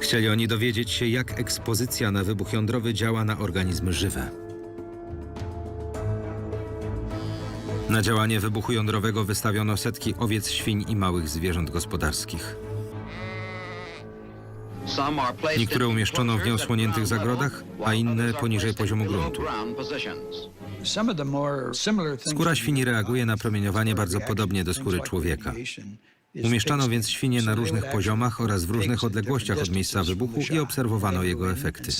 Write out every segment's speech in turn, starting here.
Chcieli oni dowiedzieć się, jak ekspozycja na wybuch jądrowy działa na organizmy żywe. Na działanie wybuchu jądrowego wystawiono setki owiec, świń i małych zwierząt gospodarskich. Niektóre umieszczono w nieosłoniętych zagrodach, a inne poniżej poziomu gruntu. Skóra świni reaguje na promieniowanie bardzo podobnie do skóry człowieka. Umieszczano więc świnie na różnych poziomach oraz w różnych odległościach od miejsca wybuchu i obserwowano jego efekty.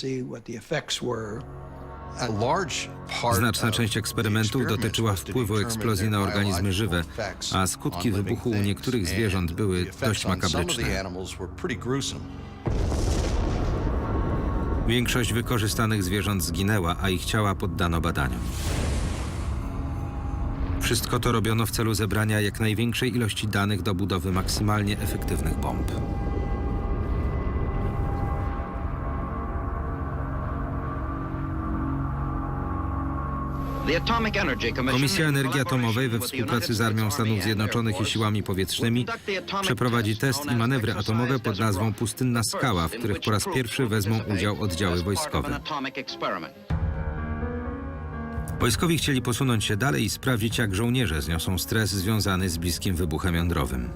Znaczna część eksperymentów dotyczyła wpływu eksplozji na organizmy żywe, a skutki wybuchu u niektórych zwierząt były dość makabryczne. Większość wykorzystanych zwierząt zginęła, a ich ciała poddano badaniom. Wszystko to robiono w celu zebrania jak największej ilości danych do budowy maksymalnie efektywnych bomb. Komisja Energii Atomowej we współpracy z Armią Stanów Zjednoczonych i siłami powietrznymi Przeprowadzi test i manewry atomowe pod nazwą Pustynna Skała, w których po raz pierwszy wezmą udział oddziały wojskowe. Wojskowi chcieli posunąć się dalej i sprawdzić, jak żołnierze zniosą stres związany z bliskim wybuchem jądrowym.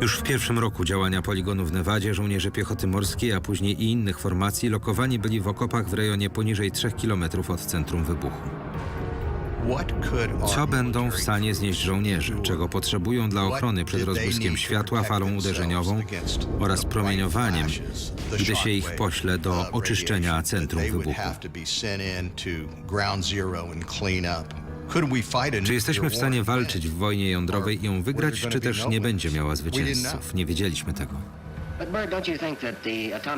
Już w pierwszym roku działania poligonu w Nevadzie żołnierze piechoty morskiej, a później i innych formacji lokowani byli w okopach w rejonie poniżej 3 km od centrum wybuchu. Co będą w stanie znieść żołnierze, czego potrzebują dla ochrony przed rozbłyskiem światła, falą uderzeniową oraz promieniowaniem, gdy się ich pośle do oczyszczenia centrum wybuchu? Czy jesteśmy w stanie walczyć w wojnie jądrowej i ją wygrać, czy też nie będzie miała zwycięzców? Nie wiedzieliśmy tego.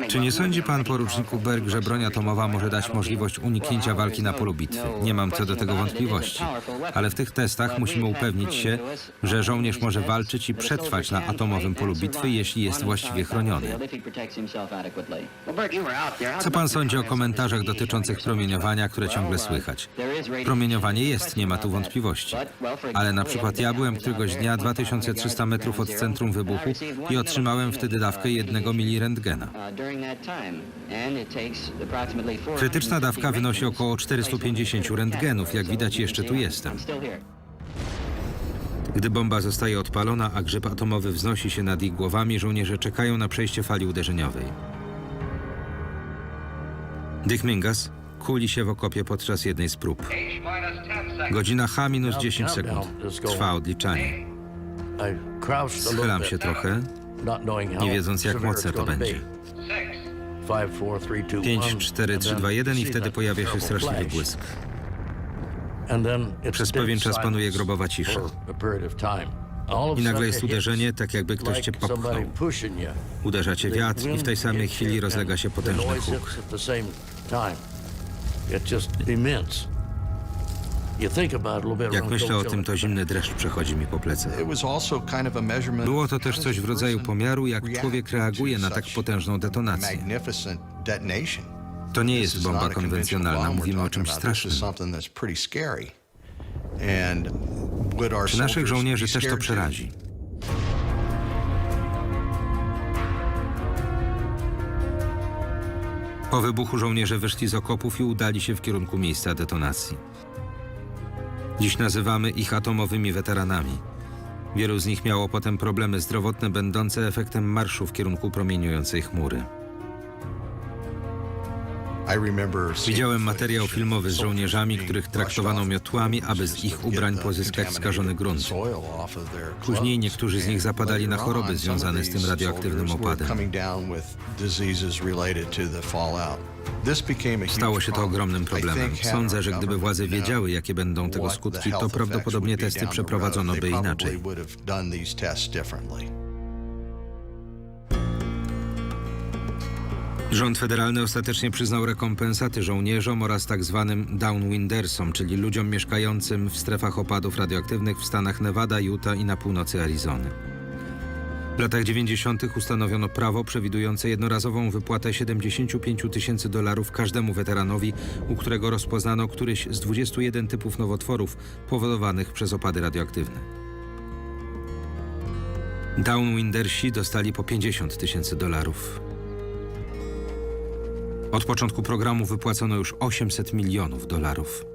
Czy nie sądzi pan, poruczniku Berg, że broń atomowa może dać możliwość uniknięcia walki na polu bitwy? Nie mam co do tego wątpliwości. Ale w tych testach musimy upewnić się, że żołnierz może walczyć i przetrwać na atomowym polu bitwy, jeśli jest właściwie chroniony. Co pan sądzi o komentarzach dotyczących promieniowania, które ciągle słychać? Promieniowanie jest, nie ma tu wątpliwości. Ale na przykład ja byłem któregoś dnia 2300 metrów od centrum wybuchu i otrzymałem wtedy dawkę jednego milirentgena. Krytyczna dawka wynosi około 450 rentgenów. Jak widać, jeszcze tu jestem. Gdy bomba zostaje odpalona, a grzyb atomowy wznosi się nad ich głowami, żołnierze czekają na przejście fali uderzeniowej. Dick Mingas kuli się w okopie podczas jednej z prób. Godzina H minus 10 sekund. Trwa odliczanie. Schylam się trochę, nie wiedząc jak mocne to będzie. 5, 4, 3, 2, 1 i wtedy pojawia się straszliwy błysk. Przez pewien czas panuje grobowa cisza. I nagle jest uderzenie, tak jakby ktoś cię popchnął. Uderza cię wiatr i w tej samej chwili rozlega się potężny huk. Jak myślę o tym, to zimny dreszcz przechodzi mi po plecach. Było to też coś w rodzaju pomiaru, jak człowiek reaguje na tak potężną detonację. To nie jest bomba konwencjonalna, mówimy o czymś strasznym. Czy naszych żołnierzy też to przerazi? Po wybuchu żołnierze wyszli z okopów i udali się w kierunku miejsca detonacji. Dziś nazywamy ich atomowymi weteranami. Wielu z nich miało potem problemy zdrowotne, będące efektem marszu w kierunku promieniującej chmury. Widziałem materiał filmowy z żołnierzami, których traktowano miotłami, aby z ich ubrań pozyskać skażony grunt. Później niektórzy z nich zapadali na choroby związane z tym radioaktywnym opadem. Stało się to ogromnym problemem. Sądzę, że gdyby władze wiedziały, jakie będą tego skutki, to prawdopodobnie testy przeprowadzono by inaczej. Rząd federalny ostatecznie przyznał rekompensaty żołnierzom oraz tak zwanym downwindersom, czyli ludziom mieszkającym w strefach opadów radioaktywnych w stanach Nevada, Utah i na północy Arizony. W latach 90. ustanowiono prawo przewidujące jednorazową wypłatę 75 tysięcy dolarów każdemu weteranowi, u którego rozpoznano któryś z 21 typów nowotworów powodowanych przez opady radioaktywne. Downwindersi dostali po 50 tysięcy dolarów. Od początku programu wypłacono już 800 milionów dolarów.